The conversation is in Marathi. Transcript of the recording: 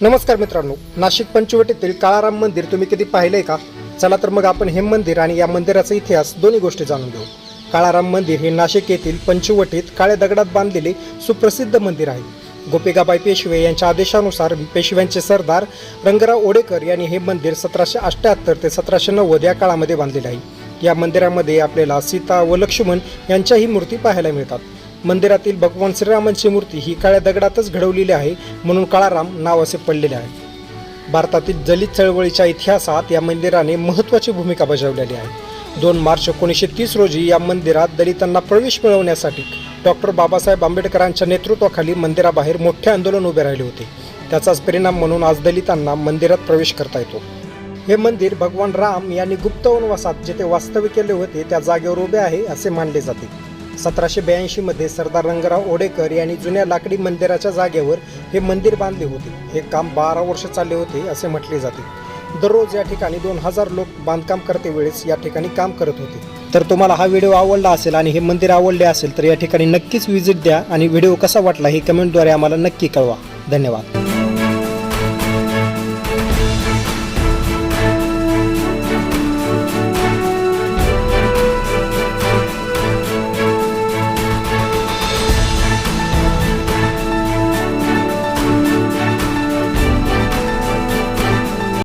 नमस्कार मित्रांनो नाशिक पंचवटीतील काळाराम मंदिर तुम्ही कधी पाहिलंय का? चला तर मग आपण हे मंदिर आणि या मंदिराचा इतिहास दोन्ही गोष्टी जाणून घेऊ. काळाराम मंदिर हे नाशिक येथील पंचवटीत काळ्या दगडात बांधलेले सुप्रसिद्ध मंदिर आहे. गोपिकाबाई पेशवे यांच्या आदेशानुसार पेशव्यांचे सरदार रंगराव ओडेकर यांनी हे मंदिर सतराशे अठ्ठ्याहत्तर ते सतराशे नव्वद या काळामध्ये बांधलेले आहे. या मंदिरामध्ये आपल्याला सीता व लक्ष्मण यांच्याही मूर्ती पाहायला मिळतात. मंदिरातील भगवान श्रीरामांची मूर्ती ही काळ्या दगडातच घडवलेली आहे म्हणून काळाराम नाव असे पडलेले आहे. भारतातील दलित चळवळीच्या इतिहासात या मंदिराने महत्त्वाची भूमिका बजावलेली आहे. दोन मार्च एकोणीसशे तीस रोजी या मंदिरात दलितांना प्रवेश मिळवण्यासाठी डॉक्टर बाबासाहेब आंबेडकरांच्या नेतृत्वाखाली मंदिराबाहेर मोठे आंदोलन उभे राहिले होते. त्याचाच परिणाम म्हणून आज दलितांना मंदिरात प्रवेश करता येतो. हे मंदिर भगवान राम यांनी गुप्त वनवासात जिथे वास्तव्य केले होते त्या जागेवर उभे आहे असे मानले जाते. सतराशे ब्याऐंशीमध्ये सरदार रंगराव ओडेकर यांनी जुन्या लाकडी मंदिराच्या जागेवर हे मंदिर बांधले होते. हे काम बारा वर्ष चालले होते असे म्हटले जाते. दररोज या ठिकाणी दोन हजार लोक बांधकाम करते वेळेस या ठिकाणी काम करत होते. तर तुम्हाला हा व्हिडिओ आवडला असेल आणि हे मंदिर आवडले असेल तर या ठिकाणी नक्कीच व्हिजिट द्या आणि व्हिडिओ कसा वाटला हे कमेंटद्वारे आम्हाला नक्की कळवा. धन्यवाद.